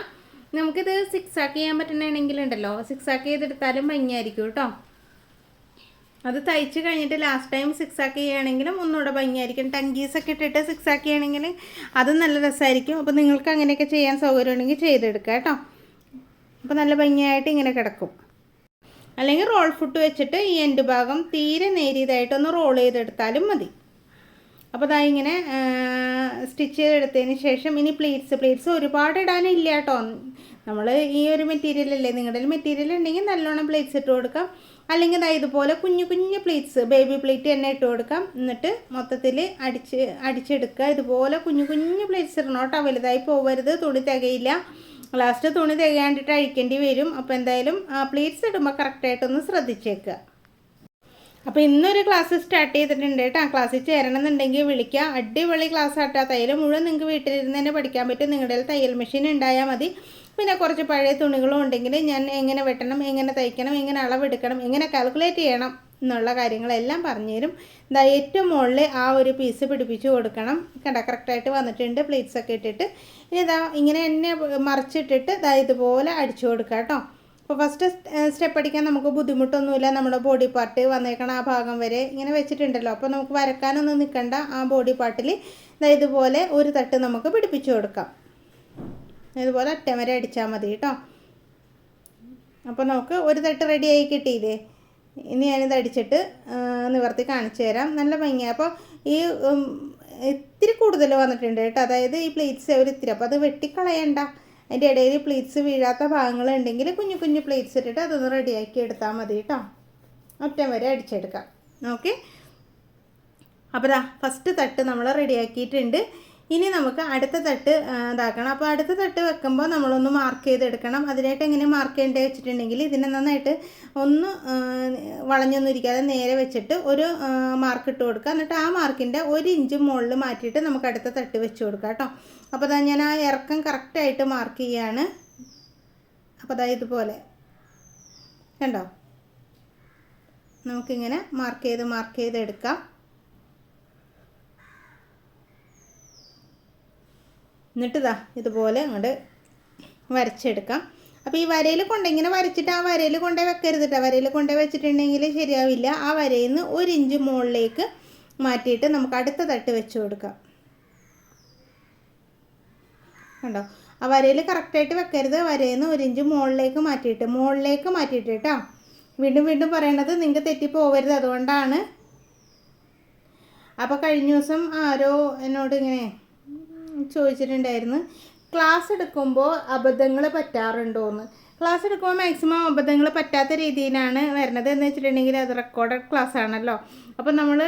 നമുക്കിത് സിക്സ് ആക്ക് ചെയ്യാൻ പറ്റണമെങ്കിലുണ്ടല്ലോ സിക്സ് ആക്ക് ചെയ്തെടുത്താലും ഭംഗിയായിരിക്കും കേട്ടോ. അത് തയ്ച്ച് കഴിഞ്ഞിട്ട് ലാസ്റ്റ് ടൈം സിക്സ് ആക്ക് ചെയ്യുകയാണെങ്കിലും ഒന്നുകൂടെ ഭംഗിയായിരിക്കും. ടങ്കീസൊക്കെ ഇട്ടിട്ട് സിക്സ് ആക്ക് ചെയ്യണമെങ്കിൽ അതും നല്ല രസമായിരിക്കും. അപ്പോൾ നിങ്ങൾക്ക് അങ്ങനെയൊക്കെ ചെയ്യാൻ സൗകര്യം ഉണ്ടെങ്കിൽ ചെയ്തെടുക്കുക കേട്ടോ. അപ്പോൾ നല്ല ഭംഗിയായിട്ട് ഇങ്ങനെ കിടക്കും. അല്ലെങ്കിൽ റോൾ ഫുട്ട് വെച്ചിട്ട് ഈ എൻഡ് ഭാഗം തീരെ നേരിയതായിട്ടൊന്ന് റോൾ ചെയ്തെടുത്താലും മതി. അപ്പോൾ അതാ ഇങ്ങനെ സ്റ്റിച്ച് ചെയ്തെടുത്തതിന് ശേഷം ഇനി പ്ലീറ്റ്സ് പ്ലീറ്റ്സ് ഒരുപാട് ഇടാനില്ല കേട്ടോ. നമ്മൾ ഈ ഒരു മെറ്റീരിയൽ അല്ലേ നിങ്ങളുടെ മെറ്റീരിയൽ ഉണ്ടെങ്കിൽ നല്ലോണം പ്ലേറ്റ്സ് ഇട്ട് കൊടുക്കാം. അല്ലെങ്കിൽ ഇതാ ഇതുപോലെ കുഞ്ഞു കുഞ്ഞു പ്ലേറ്റ്സ് ബേബി പ്ലേറ്റ് തന്നെ ഇട്ട് കൊടുക്കാം. എന്നിട്ട് മൊത്തത്തിൽ അടിച്ച് അടിച്ചെടുക്കുക. ഇതുപോലെ കുഞ്ഞു കുഞ്ഞു പ്ലേറ്റ്സ് ഇടണം കേട്ടോ. വലുതായി പോകരുത് തുണി തികയില്ല. ലാസ്റ്റ് തുണി തികയാണ്ടിട്ട് അഴിക്കേണ്ടി വരും. അപ്പോൾ എന്തായാലും പ്ലേറ്റ്സ് ഇടുമ്പോൾ കറക്റ്റായിട്ടൊന്ന് ശ്രദ്ധിച്ചേക്കുക. അപ്പോൾ ഇന്നൊരു ക്ലാസ് സ്റ്റാർട്ട് ചെയ്തിട്ടുണ്ട് കേട്ടോ ക്ലാസ്സിൽ ചേരണമെന്നുണ്ടെങ്കിൽ വിളിക്കുക അടിപൊളി ക്ലാസ് ആട്ടാ. തയ്യൽ മുഴുവൻ നിങ്ങൾക്ക് വീട്ടിലിരുന്ന് തന്നെ പഠിക്കാൻ പറ്റും. നിങ്ങളുടെ തയ്യൽ മെഷീൻ ഉണ്ടായാൽ മതി. പിന്നെ കുറച്ച് പഴയ തുണികളും ഉണ്ടെങ്കിൽ ഞാൻ എങ്ങനെ വെട്ടണം എങ്ങനെ തയ്ക്കണം എങ്ങനെ അളവെടുക്കണം എങ്ങനെ കാൽക്കുലേറ്റ് ചെയ്യണം എന്നുള്ള കാര്യങ്ങളെല്ലാം പറഞ്ഞുതരും. ഇതാ ഏറ്റവും മുകളിൽ ആ ഒരു പീസ് പിടിപ്പിച്ച് കൊടുക്കണം. കണ്ട കറക്റ്റായിട്ട് വന്നിട്ടുണ്ട്. പ്ലേറ്റ്സൊക്കെ ഇട്ടിട്ട്. ഇനി ഇതാ ഇങ്ങനെ എന്നെ മറിച്ചിട്ടിട്ട് ഇതാ ഇതുപോലെ അടിച്ചു കൊടുക്കുക കേട്ടോ അപ്പോൾ ഫസ്റ്റ് സ്റ്റെപ്പ് അടിക്കാൻ നമുക്ക് ബുദ്ധിമുട്ടൊന്നുമില്ല. നമ്മുടെ ബോഡി പാർട്ട് വന്നേക്കണ ആ ഭാഗം വരെ ഇങ്ങനെ വെച്ചിട്ടുണ്ടല്ലോ. അപ്പോൾ നമുക്ക് വരക്കാനൊന്നും നിൽക്കണ്ട ആ ബോഡി പാർട്ടിൽ ഇതുപോലെ ഒരു തട്ട് നമുക്ക് പിടിപ്പിച്ചു കൊടുക്കാം. ഇതുപോലെ അറ്റം വരെ അടിച്ചാൽ മതി കേട്ടോ. അപ്പോൾ നമുക്ക് ഒരു തട്ട് റെഡിയായി കിട്ടിയില്ലേ? ഇനി ഞാനിത് അടിച്ചിട്ട് നിവർത്തി കാണിച്ചു തരാം. നല്ല ഭംഗിയാണ് അപ്പോൾ ഈ ഇത്തിരി കൂടുതൽ വന്നിട്ടുണ്ട് കേട്ടോ. അതായത് ഈ പ്ലേറ്റ്സ് ഒരു ഇത്തിരി. അപ്പോൾ അത് വെട്ടിക്കളയണ്ട. അതിന്റെ ഇടയിൽ പ്ലേറ്റ്സ് വീഴാത്ത ഭാഗങ്ങളുണ്ടെങ്കിൽ കുഞ്ഞു കുഞ്ഞു പ്ലേറ്റ്സ് ഇട്ടിട്ട് അതൊന്ന് റെഡിയാക്കി എടുത്താൽ മതി കേട്ടോ ഒറ്റം വരെ അടിച്ചെടുക്കാം. ഓക്കെ അപ്പോൾ ദാ ഫസ്റ്റ് തട്ട് നമ്മൾ റെഡിയാക്കിയിട്ടുണ്ട് ഇനി നമുക്ക് അടുത്ത തട്ട് ഇതാക്കണം. അപ്പോൾ അടുത്ത തട്ട് വെക്കുമ്പോൾ നമ്മളൊന്ന് മാർക്ക് ചെയ്തെടുക്കണം. അതിനായിട്ട് എങ്ങനെ മാർക്ക് ചെയ്യേണ്ടത് വെച്ചിട്ടുണ്ടെങ്കിൽ ഇതിനെ നന്നായിട്ട് ഒന്ന് വളഞ്ഞൊന്നും ഇരിക്കാതെ നേരെ വെച്ചിട്ട് ഒരു മാർക്ക് ഇട്ട് കൊടുക്കുക. എന്നിട്ട് ആ മാർക്കിന്റെ ഒരു ഇഞ്ച് മുകളിൽ മാറ്റിയിട്ട് നമുക്ക് അടുത്ത തട്ട് വെച്ച് കൊടുക്കാം കേട്ടോ. അപ്പോൾ അതാ ഞാൻ ആ ഇറക്കം കറക്റ്റായിട്ട് മാർക്ക് ചെയ്യാണ്. അപ്പോൾ അതാ ഇതുപോലെ. കണ്ടോ? നമുക്കിങ്ങനെ മാർക്ക് ചെയ്ത് മാർക്ക് ചെയ്ത് എന്നിട്ട് ഇതാ ഇതുപോലെ അങ്ങോട്ട് വരച്ചെടുക്കാം. അപ്പോൾ ഈ വരയിൽ കൊണ്ട് ഇങ്ങനെ വരച്ചിട്ട് ആ വരയിൽ കൊണ്ടേ വെക്കരുത് കേട്ടോ വരയിൽ കൊണ്ടേ വെച്ചിട്ടുണ്ടെങ്കിൽ ശരിയാവില്ല. ആ വരയിൽ നിന്ന് ഒരു ഇഞ്ച് മുകളിലേക്ക് മാറ്റിയിട്ട് നമുക്ക് അടുത്ത തട്ട് വെച്ച് കൊടുക്കാം. കണ്ടോ? ആ വരയിൽ കറക്റ്റായിട്ട് വെക്കരുത്. വരയിൽ നിന്ന് ഒരു ഇഞ്ച് മുകളിലേക്ക് മാറ്റിയിട്ട് മുകളിലേക്ക് മാറ്റിയിട്ട് കേട്ടോ വീണ്ടും വീണ്ടും പറയണത് നിങ്ങൾക്ക് തെറ്റിപ്പോവരുത് അതുകൊണ്ടാണ്. അപ്പോൾ കഴിഞ്ഞ ദിവസം ആരോ എന്നോട് ഇങ്ങനെ ചോദിച്ചിട്ടുണ്ടായിരുന്നു. ക്ലാസ് എടുക്കുമ്പോൾ അബദ്ധങ്ങൾ പറ്റാറുണ്ടോ എന്ന് ക്ലാസ് എടുക്കുമ്പോൾ മാക്സിമം അബദ്ധങ്ങൾ പറ്റാത്ത രീതിയിലാണ് വരുന്നത് എന്ന് വെച്ചിട്ടുണ്ടെങ്കിൽ അത് റെക്കോർഡഡ് ക്ലാസ് ആണല്ലോ. അപ്പോൾ നമ്മൾ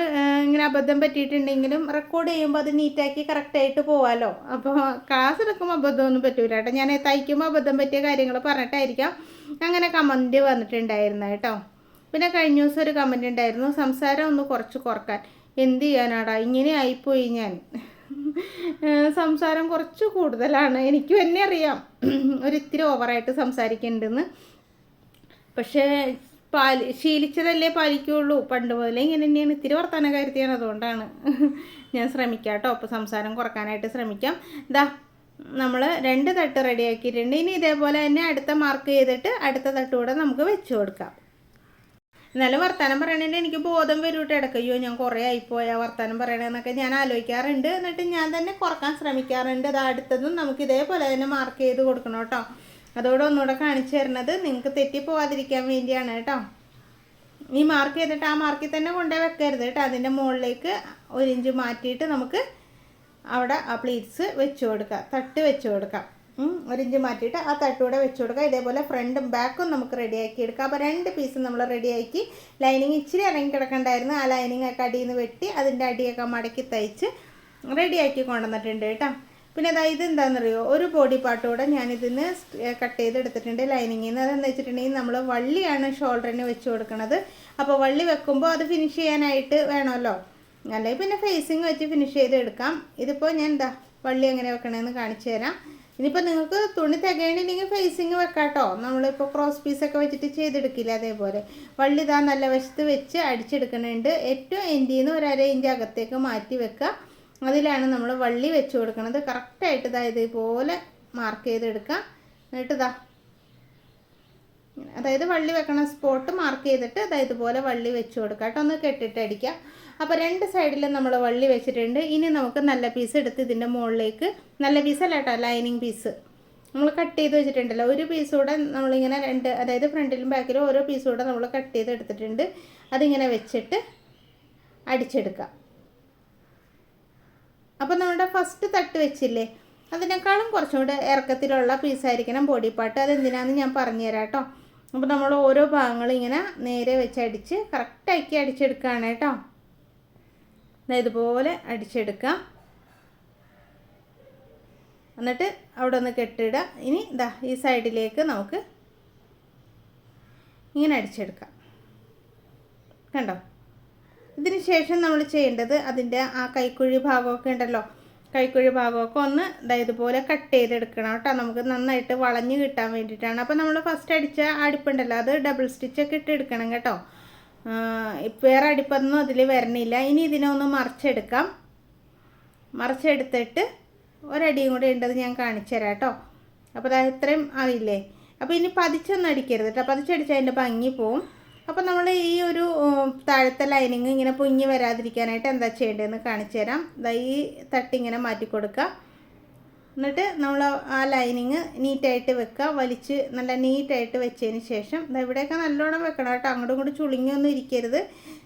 ഇങ്ങനെ അബദ്ധം പറ്റിയിട്ടുണ്ടെങ്കിലും റെക്കോർഡ് ചെയ്യുമ്പോൾ അത് നീറ്റാക്കി കറക്റ്റായിട്ട് പോവാമല്ലോ അപ്പോൾ ക്ലാസ് എടുക്കുമ്പോൾ അബദ്ധമൊന്നും പറ്റൂല കേട്ടോ. ഞാൻ തയ്ക്കുമ്പോൾ അബദ്ധം പറ്റിയ കാര്യങ്ങൾ പറഞ്ഞിട്ടായിരിക്കാം അങ്ങനെ കമന്റ് വന്നിട്ടുണ്ടായിരുന്നു കേട്ടോ. പിന്നെ കഴിഞ്ഞ ദിവസം ഒരു കമന്റ് ഉണ്ടായിരുന്നു. സംസാരം ഒന്ന് കുറച്ച് കുറയ്ക്കാൻ. എന്ത് ചെയ്യാനാടാ? ഇങ്ങനെ ആയിപ്പോയി ഞാൻ. സംസാരം കുറച്ച് കൂടുതലാണ്. എനിക്ക് തന്നെ അറിയാം. ഒരിത്തിരി ഓവറായിട്ട് സംസാരിക്കുന്നുണ്ടെന്ന് പക്ഷേ പാലി ശീലിച്ചതല്ലേ പാലിക്കുകയുള്ളൂ പണ്ട് മുതലേ ഇങ്ങനെ തന്നെയാണ്. ഇത്തിരി വർത്തമാന കാര്യത്തിയാണ് അതുകൊണ്ടാണ് ഞാൻ ശ്രമിക്കാം കേട്ടോ അപ്പോൾ സംസാരം കുറക്കാനായിട്ട് ശ്രമിക്കാം. ഇതാ നമ്മൾ രണ്ട് തട്ട് റെഡിയാക്കിയിട്ടുണ്ട് ഇനി ഇതേപോലെ തന്നെ അടുത്ത മാർക്ക് ചെയ്തിട്ട് അടുത്ത തട്ട് കൂടെ നമുക്ക് വെച്ച് കൊടുക്കാം. എന്നാലും വർത്തമാനം പറയണതിന്റെ എനിക്ക് ബോധം വരൂട്ട്. ഇടയ്ക്കയ്യോ ഞാൻ കുറേ ആയിപ്പോയാ വർത്തമാനം പറയണമെന്നൊക്കെ ഞാൻ ആലോചിക്കാറുണ്ട്. എന്നിട്ട് ഞാൻ തന്നെ കുറയ്ക്കാൻ ശ്രമിക്കാറുണ്ട്. അത് അടുത്തതും നമുക്ക് ഇതേപോലെ തന്നെ മാർക്ക് ചെയ്ത് കൊടുക്കണം കേട്ടോ. അതോടെ ഒന്നുകൂടെ കാണിച്ചു തരുന്നത് നിങ്ങൾക്ക് തെറ്റിപ്പോവാതിരിക്കാൻ വേണ്ടിയാണ് കേട്ടോ. ഈ മാർക്ക് ചെയ്തിട്ട് ആ മാർക്കിൽ തന്നെ കൊണ്ടുപോയി വെക്കരുത് കേട്ടോ. അതിന്റെ മുകളിലേക്ക് ഒരു ഇഞ്ച് മാറ്റിയിട്ട് നമുക്ക് അവിടെ ആ പ്ലീറ്റ്സ് വെച്ച് കൊടുക്കാം. തട്ട് വെച്ച് കൊടുക്കാം. ഒരിഞ്ച് മാറ്റിയിട്ട് ആ തട്ടൂടെ വെച്ച് കൊടുക്കുക. ഇതേപോലെ ഫ്രണ്ടും ബാക്കും നമുക്ക് റെഡിയാക്കി എടുക്കാം. അപ്പോൾ രണ്ട് പീസ് നമ്മൾ റെഡിയാക്കി ലൈനിങ് ഇച്ചിരി ഇറങ്ങി കിടക്കണ്ടായിരുന്നു. ആ ലൈനിങ് ഒക്കെ അടിയിൽ നിന്ന് വെട്ടി അതിന്റെ അടിയൊക്കെ മടക്കി തയ്ച്ച് റെഡിയാക്കി കൊണ്ടുവന്നിട്ടുണ്ട് കേട്ടോ. പിന്നെ അതായത് ഇതെന്താണെന്നറിയോ ഒരു ബോഡി പാർട്ട് കൂടെ ഞാനിതിന്ന് കട്ട് ചെയ്ത് എടുത്തിട്ടുണ്ട് ലൈനിങ്ങിൽ നിന്ന് അതെന്ന് വെച്ചിട്ടുണ്ടെങ്കിൽ നമ്മൾ വള്ളിയാണ് ഷോൾഡറിന് വെച്ച് കൊടുക്കുന്നത് അപ്പോൾ വള്ളി വെക്കുമ്പോൾ അത് ഫിനിഷ് ചെയ്യാനായിട്ട് വേണമല്ലോ. അല്ലെങ്കിൽ പിന്നെ ഫേസിങ് വെച്ച് ഫിനിഷ് ചെയ്ത് എടുക്കാം ഇതിപ്പോൾ ഞാൻ എന്താ വള്ളി എങ്ങനെ വെക്കണമെന്ന് കാണിച്ചു തരാം. ഇനിയിപ്പോൾ നിങ്ങൾക്ക് തുണി തികയണില്ലെങ്കിൽ ഫേസിങ് വെക്കാട്ടോ. നമ്മളിപ്പോൾ ക്രോസ് പീസൊക്കെ വെച്ചിട്ട് ചെയ്തെടുക്കില്ല അതേപോലെ. വള്ളി ഇതാ നല്ല വശത്ത് വെച്ച് അടിച്ചെടുക്കുന്നുണ്ട് ഏറ്റവും എൻഡിൽ നിന്ന് ഒരു അര ഇഞ്ച് അകത്തേക്ക് മാറ്റി വെക്കുക. അതിലാണ് നമ്മൾ വള്ളി വെച്ച് കൊടുക്കുന്നത് കറക്റ്റായിട്ട് ഇതാ ഇതേപോലെ മാർക്ക് ചെയ്തെടുക്കുക. എന്നിട്ട് ഇതാ അതായത് വള്ളി വെക്കണ സ്പോട്ട് മാർക്ക് ചെയ്തിട്ട് അതായത് പോലെ വള്ളി വെച്ച് കൊടുക്കുക കേട്ടോ. ഒന്ന് കെട്ടിട്ട് അടിക്കുക അപ്പോൾ രണ്ട് സൈഡിലും നമ്മൾ വള്ളി വെച്ചിട്ടുണ്ട്. ഇനി നമുക്ക് നല്ല പീസ് എടുത്ത് ഇതിന്റെ മുകളിലേക്ക് നല്ല പീസല്ല കേട്ടോ ലൈനിങ് പീസ് നമ്മൾ കട്ട് ചെയ്ത് വെച്ചിട്ടുണ്ടല്ലോ. ഒരു പീസ് കൂടെ നമ്മളിങ്ങനെ രണ്ട് അതായത് ഫ്രണ്ടിലും ബാക്കിലും ഓരോ പീസ് കൂടെ നമ്മൾ കട്ട് ചെയ്ത് എടുത്തിട്ടുണ്ട്. അതിങ്ങനെ വെച്ചിട്ട് അടിച്ചെടുക്കാം. അപ്പോൾ നമ്മുടെ ഫസ്റ്റ് തട്ട് വെച്ചില്ലേ? അതിനേക്കാളും കുറച്ചും കൂടെ ഇറക്കത്തിലുള്ള പീസായിരിക്കണം ബോഡി പാർട്ട് അതെന്തിനാണെന്ന് ഞാൻ പറഞ്ഞുതരാം കേട്ടോ. അപ്പോൾ നമ്മൾ ഓരോ ഭാഗങ്ങളും ഇങ്ങനെ നേരെ വെച്ച് അടിച്ച് കറക്റ്റാക്കി അടിച്ചെടുക്കുകയാണ് കേട്ടോ. ഇതുപോലെ അടിച്ചെടുക്കാം. എന്നിട്ട് അവിടെ ഒന്ന് കെട്ടിടുക ഇനി ഇതാ ഈ സൈഡിലേക്ക് നമുക്ക് ഇങ്ങനെ അടിച്ചെടുക്കാം. കണ്ടോ? ഇതിന് ശേഷം നമ്മൾ ചെയ്യേണ്ടത് അതിന്റെ ആ കൈക്കുഴി ഭാഗമൊക്കെ ഉണ്ടല്ലോ. കൈക്കുഴി ഭാഗമൊക്കെ ഒന്ന് ഇതുപോലെ കട്ട് ചെയ്തെടുക്കണം കേട്ടോ. നമുക്ക് നന്നായിട്ട് വളഞ്ഞ് കിട്ടാൻ വേണ്ടിയിട്ടാണ്. അപ്പോൾ നമ്മൾ ഫസ്റ്റ് അടിച്ച അടിപ്പുണ്ടല്ലോ അത് ഡബിൾ സ്റ്റിച്ചൊക്കെ ഇട്ട് എടുക്കണം കേട്ടോ. വേറെ അടിപ്പൊന്നും അതിൽ വരണില്ല. ഇനി ഇതിനെ ഒന്ന് മറിച്ചെടുക്കാം. മറിച്ചെടുത്തിട്ട് ഒരടിയും കൂടെ ഉണ്ടത് ഞാൻ കാണിച്ചു തരാം കേട്ടോ. അപ്പോൾ അത് ഇത്രയും അറിയില്ലേ അപ്പോൾ ഇനി പതിച്ചൊന്നും അടിക്കരുത് കേട്ടോ. പതിച്ചടിച്ചാൽ അതിന്റെ ഭംഗി പോവും. അപ്പോൾ നമ്മൾ ഈ ഒരു താഴത്തെ ലൈനിങ് ഇങ്ങനെ പൊങ്ങി വരാതിരിക്കാനായിട്ട് എന്താ ചെയ്യേണ്ടതെന്ന് കാണിച്ചു തരാം. ഈ തട്ടിങ്ങനെ മാറ്റി കൊടുക്കുക. എന്നിട്ട് നമ്മൾ ആ ലൈനിങ് നീറ്റായിട്ട് വെക്കുക. വലിച്ച് നല്ല നീറ്റായിട്ട് വെച്ചതിന് ശേഷം ഇവിടെയൊക്കെ നല്ലോണം വെക്കണം കേട്ടോ. അങ്ങോട്ടും ഇങ്ങോട്ടും ചുളുങ്ങിയൊന്നും ഇരിക്കരുത്.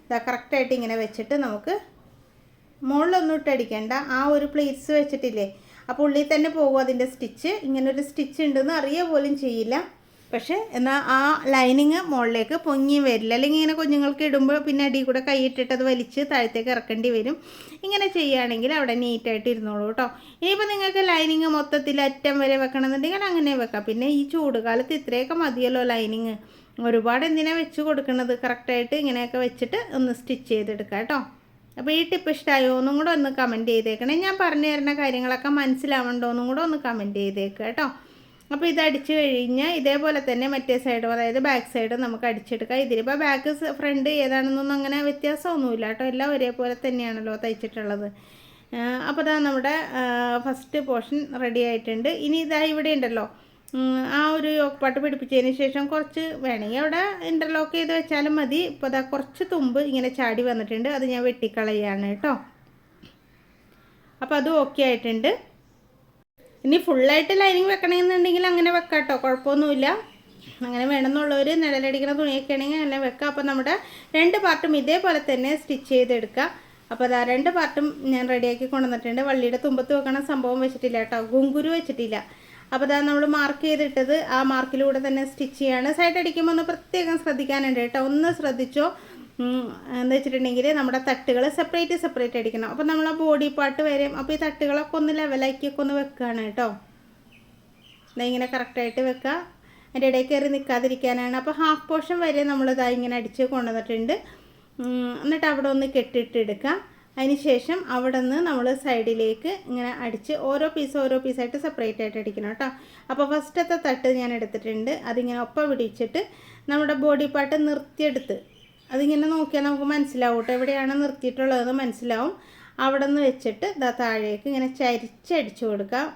ഇതാ കറക്റ്റായിട്ട് ഇങ്ങനെ വെച്ചിട്ട് നമുക്ക് മുകളിലൊന്നും ഇട്ടടിക്കേണ്ട ആ ഒരു പ്ലേറ്റ്സ് വെച്ചിട്ടില്ലേ? അപ്പോൾ ഉള്ളിൽ തന്നെ പോകും അതിന്റെ സ്റ്റിച്ച് ഇങ്ങനൊരു സ്റ്റിച്ച് ഉണ്ടെന്ന് അറിയ പോലും ചെയ്യില്ല. പക്ഷേ എന്നാൽ ആ ലൈനിങ് മുകളിലേക്ക് പൊങ്ങി വരില്ല. അല്ലെങ്കിൽ ഇങ്ങനെ കുഞ്ഞുങ്ങൾക്ക് ഇടുമ്പോൾ പിന്നെ അടി കൂടെ കൈയിട്ടിട്ട് അത് വലിച്ച് താഴത്തേക്ക് ഇറക്കേണ്ടി വരും. ഇങ്ങനെ ചെയ്യുകയാണെങ്കിൽ അവിടെ നീറ്റായിട്ട് ഇരുന്നോളൂ കേട്ടോ. ഇനിയിപ്പോൾ നിങ്ങൾക്ക് ലൈനിങ് മൊത്തത്തിൽ അറ്റം വരെ വെക്കണമെന്നുണ്ടെങ്കിൽ അങ്ങനെ വെക്കാം. പിന്നെ ഈ ചൂട് കാലത്ത് ഇത്രയൊക്കെ മതിയല്ലോ ലൈനിങ് ഒരുപാട് എന്തിനാണ് വെച്ച് കൊടുക്കുന്നത് കറക്റ്റായിട്ട് ഇങ്ങനെയൊക്കെ വെച്ചിട്ട് ഒന്ന് സ്റ്റിച്ച് ചെയ്തെടുക്കാം കേട്ടോ. അപ്പോൾ ഈ ടിപ്പ് ഇഷ്ടമായോ എന്നും കൂടെ ഒന്ന് കമന്റ് ചെയ്തേക്കണേ. ഞാൻ പറഞ്ഞു തരുന്ന കാര്യങ്ങളൊക്കെ മനസ്സിലാവണ്ടോ എന്നും കൂടെ ഒന്ന് കമന്റ് ചെയ്തേക്കുക കേട്ടോ. അപ്പോൾ ഇത് അടിച്ചു കഴിഞ്ഞാൽ ഇതേപോലെ തന്നെ മറ്റേ സൈഡും അതായത് ബാക്ക് സൈഡും നമുക്ക് അടിച്ചെടുക്കാം. ഇതിലിപ്പോൾ ബാക്ക് ഫ്രണ്ട് ഏതാണെന്നൊന്നും അങ്ങനെ വ്യത്യാസമൊന്നുമില്ല കേട്ടോ. എല്ലാം ഒരേപോലെ തന്നെയാണല്ലോ തയ്ച്ചിട്ടുള്ളത്. അപ്പോൾ ഇതാ നമ്മുടെ ഫസ്റ്റ് പോർഷൻ റെഡി ആയിട്ടുണ്ട്. ഇനി ഇതാ ഇവിടെ ഉണ്ടല്ലോ. ആ ഒരു യോക്ക് പാട്ട് പിടിപ്പിച്ചതിന് ശേഷം കുറച്ച് വേണമെങ്കിൽ അവിടെ ഇന്റർലോക്ക് ചെയ്ത് വെച്ചാലും മതി. ഇപ്പോൾ അതാ കുറച്ച് തുമ്പ് ഇങ്ങനെ ചാടി വന്നിട്ടുണ്ട്. അത് ഞാൻ വെട്ടിക്കളയാണ് കേട്ടോ. അപ്പോൾ അത് ഓക്കെ ആയിട്ടുണ്ട്. ഇനി ഫുള്ളായിട്ട് ലൈനിങ് വെക്കണമെന്നുണ്ടെങ്കിൽ അങ്ങനെ വെക്കാം കേട്ടോ കുഴപ്പമൊന്നുമില്ല. അങ്ങനെ വേണമെന്നുള്ളവർ നിഴലടിക്കുന്ന തുണിയൊക്കെ ആണെങ്കിൽ അങ്ങനെ വെക്കാം. അപ്പോൾ നമ്മുടെ രണ്ട് പാർട്ടും ഇതേപോലെ തന്നെ സ്റ്റിച്ച് ചെയ്തെടുക്കാം അപ്പോൾ അതാ രണ്ട് പാർട്ടും ഞാൻ റെഡിയാക്കി കൊണ്ടുവന്നിട്ടുണ്ട്. വള്ളിയുടെ തുമ്പത്ത് വെക്കണ സംഭവം വെച്ചിട്ടില്ല കേട്ടോ. ഗുങ്കുരു വെച്ചിട്ടില്ല. അപ്പോൾ അതാ നമ്മൾ മാർക്ക് ചെയ്തിട്ടത് ആ മാർക്കിലൂടെ തന്നെ സ്റ്റിച്ച് ചെയ്യാണ്. സൈഡ് അടിക്കുമ്പോൾ ഒന്ന് പ്രത്യേകം ശ്രദ്ധിക്കാനുണ്ട് കേട്ടോ. ഒന്ന് ശ്രദ്ധിച്ചോ എന്താ വെച്ചിട്ടുണ്ടെങ്കിൽ നമ്മുടെ തട്ടുകൾ സെപ്പറേറ്റ് സെപ്പറേറ്റ് അടിക്കണം അപ്പോൾ നമ്മൾ ബോഡി പാർട്ട് വരും അപ്പോൾ ഈ തട്ടുകളൊക്കെ ഒന്ന് ലെവലാക്കിയൊക്കെ ഒന്ന് വെക്കുകയാണ് കേട്ടോ. ഇങ്ങനെ കറക്റ്റായിട്ട് വെക്കുക അതിന്റെ ഇടയിൽ കയറി നിൽക്കാതിരിക്കാനാണ് അപ്പോൾ ഹാഫ് പോർഷൻ വരെ നമ്മൾ ഇതാ ഇങ്ങനെ അടിച്ച് കൊണ്ടുവന്നിട്ടുണ്ട്. എന്നിട്ട് അവിടെ ഒന്ന് കെട്ടിട്ടെടുക്കാം അതിന് ശേഷം അവിടെ നിന്ന് നമ്മൾ സൈഡിലേക്ക് ഇങ്ങനെ അടിച്ച് ഓരോ പീസ് ഓരോ പീസായിട്ട് സെപ്പറേറ്റ് ആയിട്ട് അടിക്കണം കേട്ടോ. അപ്പോൾ ഫസ്റ്റത്തെ തട്ട് ഞാൻ എടുത്തിട്ടുണ്ട്. അതിങ്ങനെ ഒപ്പം പിടിച്ചിട്ട് നമ്മുടെ ബോഡി പാർട്ട് നിർത്തിയെടുത്ത് അതിങ്ങനെ നോക്കിയാൽ നമുക്ക് മനസ്സിലാവും എവിടെയാണ് നിർത്തിയിട്ടുള്ളതെന്ന് മനസ്സിലാവും. അവിടെ നിന്ന് വെച്ചിട്ട് ഇതാ താഴേക്ക് ഇങ്ങനെ ചരിച്ചടിച്ചു കൊടുക്കാം.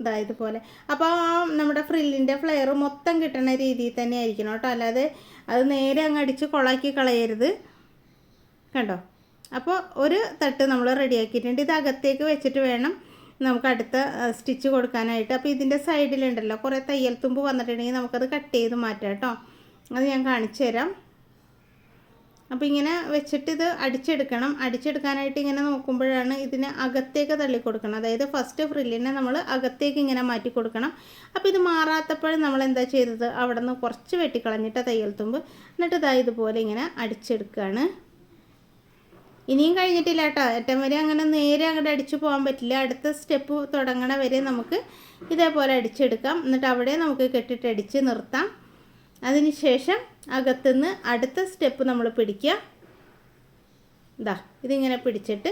ഇതാ ഇതുപോലെ. അപ്പോൾ ആ നമ്മുടെ ഫ്രില്ലിന്റെ ഫ്ലെയർ മൊത്തം കിട്ടുന്ന രീതിയിൽ തന്നെ ആയിരിക്കണം കേട്ടോ. അല്ലാതെ അത് നേരെ അങ്ങ് അടിച്ച് കൊളാക്കി കളയരുത്. കണ്ടോ? അപ്പോൾ ഒരു തട്ട് നമ്മൾ റെഡിയാക്കിയിട്ടുണ്ട്. ഇത് അകത്തേക്ക് വെച്ചിട്ട് വേണം നമുക്ക് അടുത്ത സ്റ്റിച്ച് കൊടുക്കാനായിട്ട്. അപ്പോൾ ഇതിന്റെ സൈഡിലുണ്ടല്ലോ. കുറേ തയ്യൽ തുമ്പ് വന്നിട്ടുണ്ടെങ്കിൽ നമുക്കത് കട്ട് ചെയ്ത് മാറ്റാം കേട്ടോ. അത് ഞാൻ കാണിച്ചു തരാം. അപ്പോൾ ഇങ്ങനെ വെച്ചിട്ട് ഇത് അടിച്ചെടുക്കണം. അടിച്ചെടുക്കാനായിട്ട് ഇങ്ങനെ നോക്കുമ്പോഴാണ് ഇതിനെ അകത്തേക്ക് തള്ളി കൊടുക്കണം അതായത് ഫസ്റ്റ് ഫ്രില്ലിനെ നമ്മൾ അകത്തേക്ക് ഇങ്ങനെ മാറ്റി കൊടുക്കണം അപ്പോൾ ഇത് മാറാത്തപ്പോഴും നമ്മൾ എന്താ ചെയ്തത്? അവിടെ നിന്ന് കുറച്ച് വെട്ടിക്കളഞ്ഞിട്ട് തയ്യൽ തുമ്പ് എന്നിട്ട് ഇതാ ഇതുപോലെ ഇങ്ങനെ അടിച്ചെടുക്കുകയാണ് ഇനിയും കഴിഞ്ഞിട്ടില്ല കേട്ടോ ഏറ്റവും വരെ അങ്ങനെ നേരെ അങ്ങോട്ട് അടിച്ചു പോകാൻ പറ്റില്ല. അടുത്ത സ്റ്റെപ്പ് തുടങ്ങണ വരെ നമുക്ക് ഇതേപോലെ അടിച്ചെടുക്കാം. എന്നിട്ട് അവിടെ നമുക്ക് കെട്ടിട്ട് അടിച്ച് നിർത്താം. അതിനുശേഷം അകത്തുനിന്ന് അടുത്ത സ്റ്റെപ്പ് നമ്മൾ പിടിക്കുക. ഇതാ ഇതിങ്ങനെ പിടിച്ചിട്ട്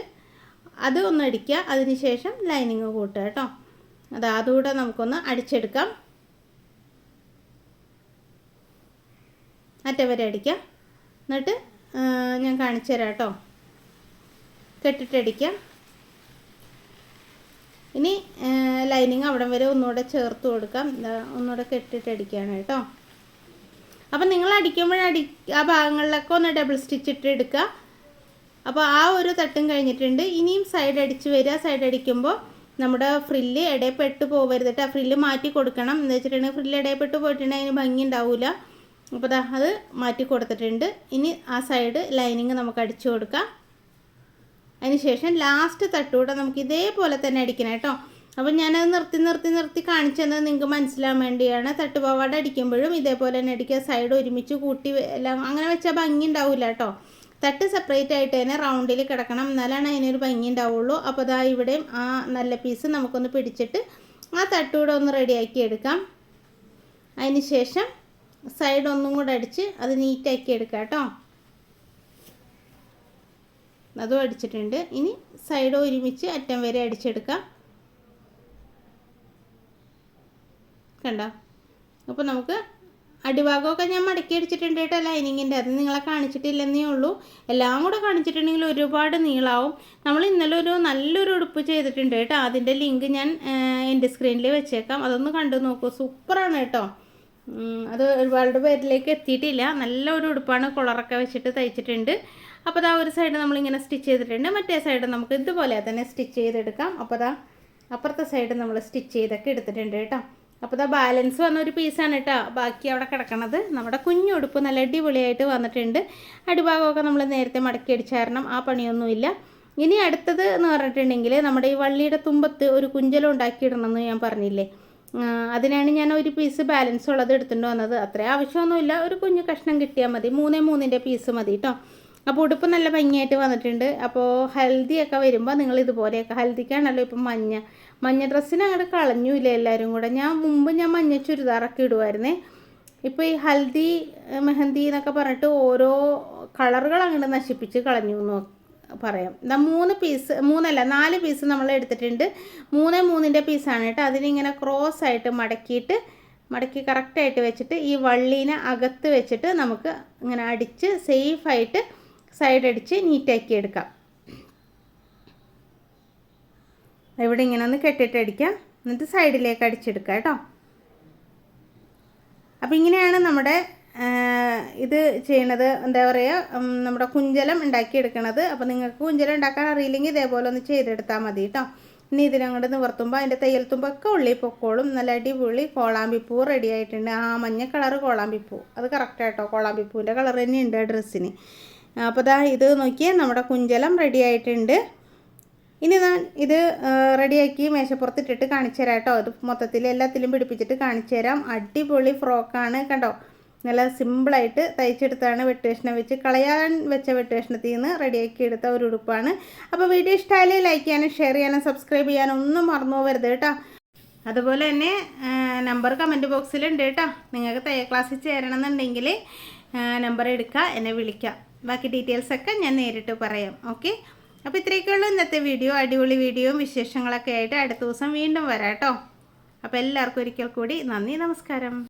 അത് ഒന്ന് അടിക്കുക. അതിനുശേഷം ലൈനിങ് കൂട്ടുക കേട്ടോ. അത് അതുകൂടെ നമുക്കൊന്ന് അടിച്ചെടുക്കാം. അറ്റ വരെ അടിക്കാം എന്നിട്ട് ഞാൻ കാണിച്ചു തരാം കേട്ടോ. കെട്ടിട്ടടിക്കാം ഇനി ലൈനിങ് അവിടം വരെ ഒന്നുകൂടെ ചേർത്ത് കൊടുക്കാം. ഒന്നുകൂടെ കെട്ടിട്ടടിക്കുകയാണ് കേട്ടോ. അപ്പം നിങ്ങൾ അടിക്കുമ്പോഴടി ആ ഭാഗങ്ങളിലൊക്കെ ഒന്ന് ഡബിൾ സ്റ്റിച്ച് ഇട്ട് എടുക്കുക. അപ്പോൾ ആ ഒരു തട്ടും കഴിഞ്ഞിട്ടുണ്ട്. ഇനിയും സൈഡ് അടിച്ച് വരിക. സൈഡ് അടിക്കുമ്പോൾ നമ്മുടെ ഫ്രില്ല് ഇടയപ്പെട്ട് പോകരുത് കേട്ടോ ഫ്രില്ല് മാറ്റി കൊടുക്കണം. എന്ന് വെച്ചിട്ടുണ്ടെങ്കിൽ ഫ്രില്ല് ഇടയപ്പെട്ട് പോയിട്ടുണ്ടെങ്കിൽ അതിന് ഭംഗി ഉണ്ടാവില്ല അപ്പോൾ ദാ അത് മാറ്റി കൊടുത്തിട്ടുണ്ട്. ഇനി ആ സൈഡ് ലൈനിങ് നമുക്ക് അടിച്ചു കൊടുക്കാം. അതിനുശേഷം ലാസ്റ്റ് തട്ടുകൂടെ നമുക്ക് ഇതേപോലെ തന്നെ അടിക്കണം കേട്ടോ. അപ്പം ഞാനത് നിർത്തി നിർത്തി നിർത്തി കാണിച്ചത് നിങ്ങൾക്ക് മനസ്സിലാൻ വേണ്ടിയാണ്. തട്ടുപാവാട അടിക്കുമ്പോഴും ഇതേപോലെ തന്നെ അടിക്കുക സൈഡ് ഒരുമിച്ച് കൂട്ടി എല്ലാം അങ്ങനെ വെച്ചാൽ ഭംഗി ഉണ്ടാവില്ല കേട്ടോ തട്ട് സെപ്പറേറ്റ് ആയിട്ട് തന്നെ റൗണ്ടിൽ കിടക്കണം. എന്നാലാണ് അതിനൊരു ഭംഗി ഉണ്ടാവുള്ളൂ. അപ്പോൾ അതാ ഇവിടെയും ആ നല്ല പീസ് നമുക്കൊന്ന് പിടിച്ചിട്ട് ആ തട്ടുകൂടെ ഒന്ന് റെഡിയാക്കി എടുക്കാം. അതിന് ശേഷം സൈഡ് ഒന്നും കൂടെ അടിച്ച് അത് നീറ്റാക്കി എടുക്കാം കേട്ടോ അതും അടിച്ചിട്ടുണ്ട്. ഇനി സൈഡ് ഒരുമിച്ച് അറ്റം വരെ അടിച്ചെടുക്കാം. കണ്ടോ? അപ്പോൾ നമുക്ക് അടിഭാഗമൊക്കെ ഞാൻ മടക്കി അടിച്ചിട്ടുണ്ട് കേട്ടോ ലൈനിങ്ങിന്റെ അത് നിങ്ങളെ കാണിച്ചിട്ടില്ലെന്നേ ഉള്ളൂ. എല്ലാം കൂടെ കാണിച്ചിട്ടുണ്ടെങ്കിൽ ഒരുപാട് നീളാവും. നമ്മൾ ഇന്നലെ ഒരു നല്ലൊരു ഉടുപ്പ് ചെയ്തിട്ടുണ്ട് കേട്ടോ. അതിന്റെ ലിങ്ക് ഞാൻ എന്റെ സ്ക്രീനിൽ വെച്ചേക്കാം. അതൊന്ന് കണ്ടു നോക്കൂ. സൂപ്പറാണ് കേട്ടോ. അത് ഒരുപാട് പേരിലേക്ക് എത്തിയിട്ടില്ല. നല്ല ഒരു ഉടുപ്പാണ്. കുളറൊക്കെ വെച്ചിട്ട് തയ്ച്ചിട്ടുണ്ട്. അപ്പോൾ അതാ ഒരു സൈഡ് നമ്മളിങ്ങനെ സ്റ്റിച്ച് ചെയ്തിട്ടുണ്ട്. മറ്റേ സൈഡ് നമുക്ക് ഇതുപോലെ തന്നെ സ്റ്റിച്ച് ചെയ്തെടുക്കാം. അപ്പോൾ അതാ അപ്പുറത്തെ സൈഡ് നമ്മൾ സ്റ്റിച്ച് ചെയ്തൊക്കെ എടുത്തിട്ടുണ്ട് കേട്ടോ. അപ്പോൾ ഇതാ ബാലൻസ് വന്ന ഒരു പീസാണ് കേട്ടോ ബാക്കി അവിടെ കിടക്കണത്. നമ്മുടെ കുഞ്ഞു ഉടുപ്പ് നല്ല അടിപൊളിയായിട്ട് വന്നിട്ടുണ്ട്. അടിഭാഗമൊക്കെ നമ്മൾ നേരത്തെ മടക്കി അടിച്ച കാരണം ആ പണിയൊന്നുമില്ല. ഇനി അടുത്തത് എന്ന് പറഞ്ഞിട്ടുണ്ടെങ്കിൽ നമ്മുടെ ഈ വള്ളിയുടെ തുമ്പത്ത് ഒരു കുഞ്ചലം ഉണ്ടാക്കിയിടണമെന്ന് ഞാൻ പറഞ്ഞില്ലേ? അതിനാണ് ഞാൻ ഒരു പീസ് ബാലൻസ് ഉള്ളത് എടുത്തുകൊണ്ട് വന്നത്. അത്ര ആവശ്യമൊന്നുമില്ല. ഒരു കുഞ്ഞു കഷ്ണം കിട്ടിയാൽ മതി. മൂന്നേ മൂന്നിന്റെ പീസ് മതി കേട്ടോ അപ്പോൾ ഉടുപ്പ് നല്ല ഭംഗിയായിട്ട് വന്നിട്ടുണ്ട്. അപ്പോൾ ഹൽദിയൊക്കെ വരുമ്പോൾ നിങ്ങൾ ഇതുപോലെയൊക്കെ ഹൽദിക്കാണല്ലോ ഇപ്പം മഞ്ഞ. മഞ്ഞ ഡ്രസ്സിന് അങ്ങോട്ട് കളഞ്ഞൂല എല്ലാവരും കൂടെ? ഞാൻ മുമ്പ് ഞാൻ മഞ്ഞ ചുരിദാറൊക്കെ ഇടുമായിരുന്നേ ഇപ്പോൾ ഈ ഹൽദി മെഹന്തി എന്നൊക്കെ പറഞ്ഞിട്ട് ഓരോ കളറുകൾ അങ്ങോട്ട് നശിപ്പിച്ച് കളഞ്ഞു എന്ന് പറയാം. ഇതാ മൂന്ന് പീസ് മൂന്നല്ല നാല് പീസ് നമ്മൾ എടുത്തിട്ടുണ്ട്. മൂന്ന് മൂന്നിന്റെ പീസാണ് കേട്ടോ. അതിനിങ്ങനെ ക്രോസ് ആയിട്ട് മടക്കിയിട്ട് മടക്കി കറക്റ്റായിട്ട് വെച്ചിട്ട് ഈ വള്ളീനെ അകത്ത് വെച്ചിട്ട് നമുക്ക് ഇങ്ങനെ അടിച്ച് സേഫായിട്ട് സൈഡ് അടിച്ച് നീറ്റാക്കി എടുക്കാം. ഇവിടെ ഇങ്ങനെ ഒന്ന് കെട്ടിട്ട് അടിക്കാം. എന്നിട്ട് സൈഡിലേക്ക് അടിച്ചെടുക്കാം കേട്ടോ. അപ്പോൾ ഇങ്ങനെയാണ് നമ്മുടെ ഇത് ചെയ്യണത്. എന്താ പറയുക നമ്മുടെ കുഞ്ചലം ഉണ്ടാക്കിയെടുക്കണത്. അപ്പോൾ നിങ്ങൾക്ക് കുഞ്ചലം ഉണ്ടാക്കാൻ അറിയില്ലെങ്കിൽ ഇതേപോലെ ഒന്ന് ചെയ്തെടുത്താൽ മതി കേട്ടോ. ഇനി ഇതിനങ്ങോട്ട് നിവർത്തുമ്പോൾ അതിന്റെ തയ്യൽ തുമ്പൊക്കെ ഉള്ളി പൊക്കോളും. നല്ല അടിപൊളി കോളാമ്പിപ്പൂ റെഡി ആയിട്ടുണ്ട്. ആ മഞ്ഞ കളറ് കോളാമ്പിപ്പൂ. അത് കറക്റ്റായിട്ടോ കോളാമ്പിപ്പൂവിന്റെ കളർ തന്നെയുണ്ട് ആ ഡ്രസ്സിന് അപ്പോൾ ദാ ഇത് നോക്കിയാൽ നമ്മുടെ കുഞ്ചലം റെഡി ആയിട്ടുണ്ട്. ഇനി ഞാൻ ഇത് റെഡിയാക്കി മേശപ്പുറത്തിട്ടിട്ട് കാണിച്ചു തരാം കേട്ടോ. ഇത് മൊത്തത്തിൽ എല്ലാത്തിലും പിടിപ്പിച്ചിട്ട് കാണിച്ചു തരാം. അടിപൊളി ഫ്രോക്കാണ് കണ്ടോ? നല്ല സിമ്പിളായിട്ട് തയ്ച്ചെടുത്താണ് വെട്ടുവേഷണം വെച്ച് കളയാൻ വെച്ച വെട്ടുവേഷണത്തിൽ നിന്ന് റെഡിയാക്കി എടുത്ത ഒരു ഉടുപ്പാണ്. അപ്പോൾ വീഡിയോ ഇഷ്ടമായാലും ലൈക്ക് ചെയ്യാനും ഷെയർ ചെയ്യാനും സബ്സ്ക്രൈബ് ചെയ്യാനും ഒന്നും മറന്നു പോകരുത് കേട്ടോ. അതുപോലെ തന്നെ നമ്പർ കമന്റ് ബോക്സിലുണ്ട് കേട്ടോ. നിങ്ങൾക്ക് തയ്യൽ ക്ലാസ്സിൽ ചേരണമെന്നുണ്ടെങ്കിൽ നമ്പർ എടുക്കുക എന്നെ വിളിക്കുക. ബാക്കി ഡീറ്റെയിൽസൊക്കെ ഞാൻ നേരിട്ട് പറയാം. ഓക്കെ അപ്പോൾ ഇത്രയൊക്കെയുള്ളൂ ഇന്നത്തെ വീഡിയോ. അടിപൊളി വീഡിയോയും വിശേഷങ്ങളൊക്കെ ആയിട്ട് അടുത്ത ദിവസം വീണ്ടും വരാം കേട്ടോ. അപ്പോൾ എല്ലാവർക്കും ഒരിക്കൽ കൂടി നന്ദി നമസ്കാരം.